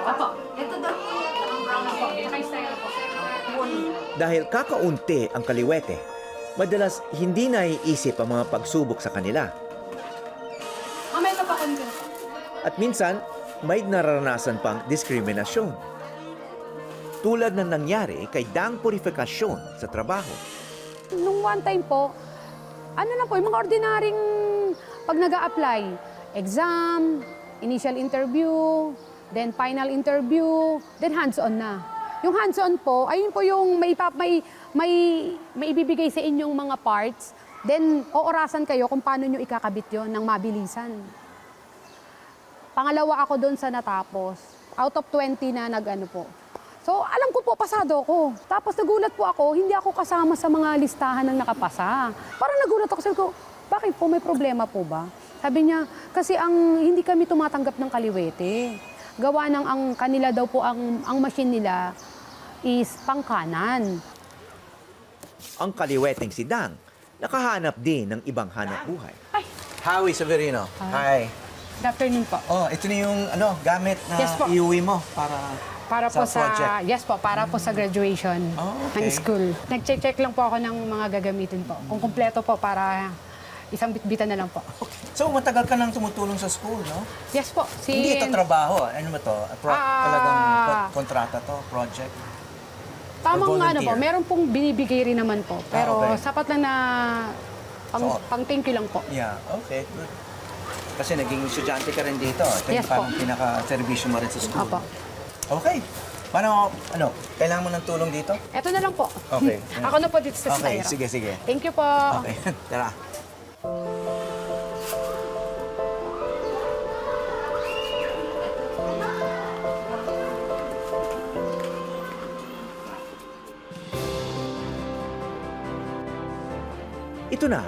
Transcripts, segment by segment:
Opo. Ito daw po ang brown po. Naka-style po. Dahil kakaunti ang kaliwete, madalas hindi naiisip ang mga pagsubok sa kanila. Mamaya pa pa. At minsan, may nararanasan pang diskriminasyon. Tulad ng nangyari kay Dang Purifikasyon sa trabaho. Nung one time po, ano na po, yung mga ordinaryong pag nag apply exam, initial interview, then final interview, then hands-on na. Yung hands-on po, ayun po yung may, may, may, may ibibigay sa inyong mga parts, then oorasan kayo kung paano nyo ikakabit yon ng mabilisan. Pangalawa ako doon sa natapos. Out of 20 na nag-ano po. So, alam ko po, pasado ko. Tapos nagulat po ako, hindi ako kasama sa mga listahan ng nakapasa. Parang nagulat ako, sabi ko, bakit po, may problema po ba? Sabi niya, kasi ang hindi kami tumatanggap ng kaliwete. Gawa ng ang kanila daw po, ang, ang machine nila is pangkanan. Ang kaliweteng si Dang, nakahanap din ng ibang hanap buhay. Ay, Howie Severino. Hi. good afternoon po. Oh, ito na yung ano, gamit na Yes po. iuwi mo para Para sa po sa, project. yes po, para po sa graduation Oh, okay. ng school. Nag-check lang po ako ng mga gagamitin po. Kung kumpleto po para isang bitbitan na lang po. So, matagal ka nang tumutulong sa school, no? Yes po. Si, Hindi ito trabaho. Ano ba to? Pro- Ah. talagang ko- kontrata to, project. Tamang or ano po, meron pong binibigay rin naman po. Pero Ah, okay. sapat lang na pang, So- pang thank you lang po. Yeah, okay, good. Kasi naging estudyante ka rin dito. Ito Yes yung parang po. pinaka-servisyo mo rin sa school. Opo. Okay. Paano, ano, kailangan mo ng tulong dito? Eto na lang po. Okay. Ako na po dito sa Okay, sige, sige. Thank you po. Okay, tara. Ito na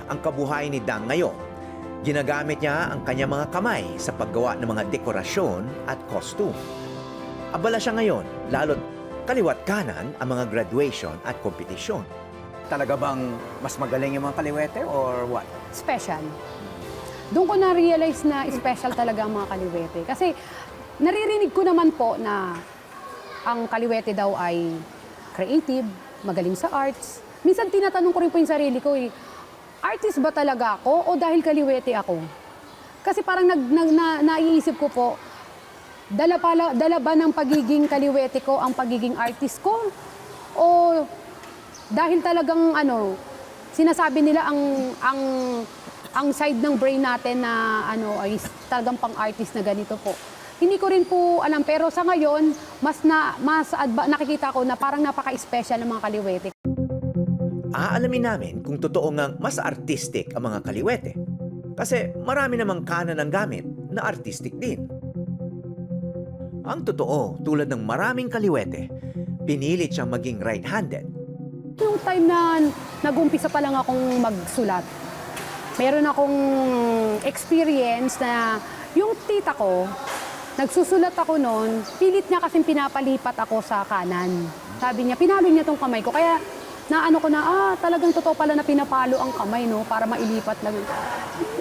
ang kabuhayan ni Dang ngayon. Ginagamit niya ang kanyang mga kamay sa paggawa ng mga dekorasyon at costume. Abala siya ngayon, lalo't kaliwat kanan ang mga graduation at kompetisyon. Talaga bang mas magaling yung mga kaliwete or what? Special. Doon ko na-realize na special talaga ang mga kaliwete. Kasi naririnig ko naman po na ang kaliwete daw ay creative, magaling sa arts. Minsan tinatanong ko rin po yung sarili ko eh, artist ba talaga ako o dahil kaliwete ako? Kasi parang nag, nag, na, naiisip ko po, dala, pala, dala ba ng pagiging kaliwete ko ang pagiging artist ko? O dahil talagang ano, sinasabi nila ang ang ang side ng brain natin na ano ay talagang pang-artist na ganito po. Hindi ko rin po alam pero sa ngayon mas na mas adva- nakikita ko na parang napaka-special ng mga kaliwete. Aalamin namin kung totoo ngang mas artistic ang mga kaliwete. Kasi marami namang kanan ng gamit na artistic din. Ang totoo, tulad ng maraming kaliwete, pinilit siyang maging right-handed. Nung time na nag-umpisa pa lang akong magsulat, meron akong experience na yung tita ko, nagsusulat ako noon, pilit niya kasing pinapalipat ako sa kanan. Sabi niya, pinalo niya tong kamay ko. Kaya naano ko na, ah, talagang totoo pala na pinapalo ang kamay, no, para mailipat lang.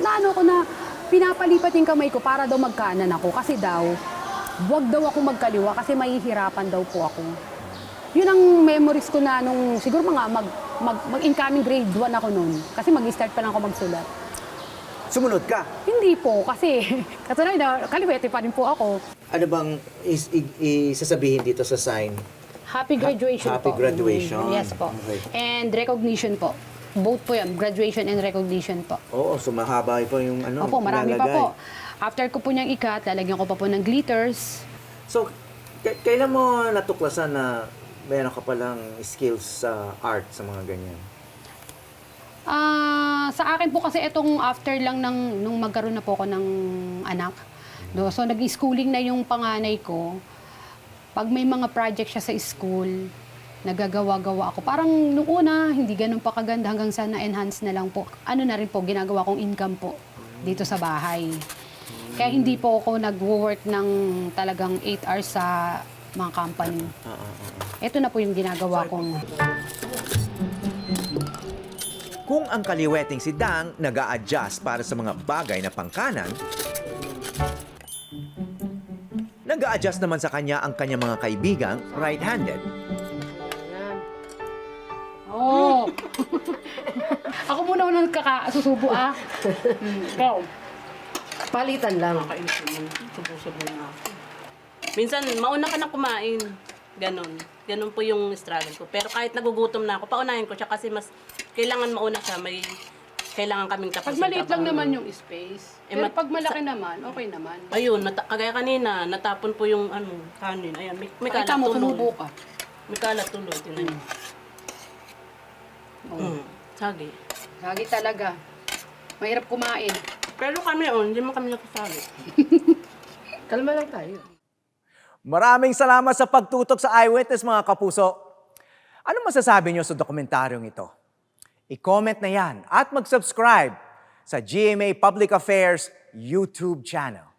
Naano ko na, pinapalipat yung kamay ko para daw magkanan ako. Kasi daw, wag daw ako magkaliwa kasi mahihirapan daw po ako. Yun ang memories ko na nung siguro mga mag, mag, mag-incoming grade 1 ako noon. Kasi mag-start pa lang ako magsulat. Sumunod ka. Hindi po kasi katunay na kaliwete pa rin po ako. Ano bang is, i- isasabihin dito sa sign? Happy graduation Happy po. graduation. Yes po. Okay. And recognition po. Both po yan, graduation and recognition po. Oo, sumahaba po yung ano. Opo, marami pa ilalagay. po. After ko po niyang ikat, lalagyan ko pa po ng glitters. So, kailan mo natuklasan na meron ka palang skills sa art, sa mga ganyan? Ah, sa akin po kasi itong after lang ng nung magkaroon na po ako ng anak. No, so nag-schooling na yung panganay ko. Pag may mga project siya sa school, nagagawa-gawa ako. Parang nung una, hindi ganun pa kaganda hanggang sa na-enhance na lang po. Ano na rin po, ginagawa kong income po dito sa bahay. Kaya hindi po ako nag-work ng talagang 8 hours sa mga company. Ito na po yung ginagawa kong Kung ang kaliweteng si Dang nag adjust para sa mga bagay na pangkanan, nag adjust naman sa kanya ang kanyang mga kaibigang right-handed. Oo. Ako muna unang kakasusubo ah. Hmm, Ikaw. Palitan lang. Ko mo. Subo-subo na ako. Minsan, mauna ka na kumain. Ganon. Ganon po yung struggle ko. Pero kahit nagugutom na ako, paunahin ko siya kasi mas kailangan mauna siya. May kailangan kaming tapusin. Pag maliit lang naman yung space. Eh, Pero pag malaki naman, okay naman. Ayun, nata- kagaya kanina, natapon po yung ano, kanin. Ayan, may, may Pakita kalat mo, tuloy. tumubo ka. May kalat tuloy. Tinan niyo. Oo. Mm. Sagi. Lagi talaga. Mahirap kumain. Pero kami, oh, hindi mo kami nakasali. Kalma lang tayo. Maraming salamat sa pagtutok sa Eyewitness mga kapuso. Ano masasabi niyo sa dokumentaryong ito? I-comment na yan at mag-subscribe sa GMA Public Affairs YouTube channel.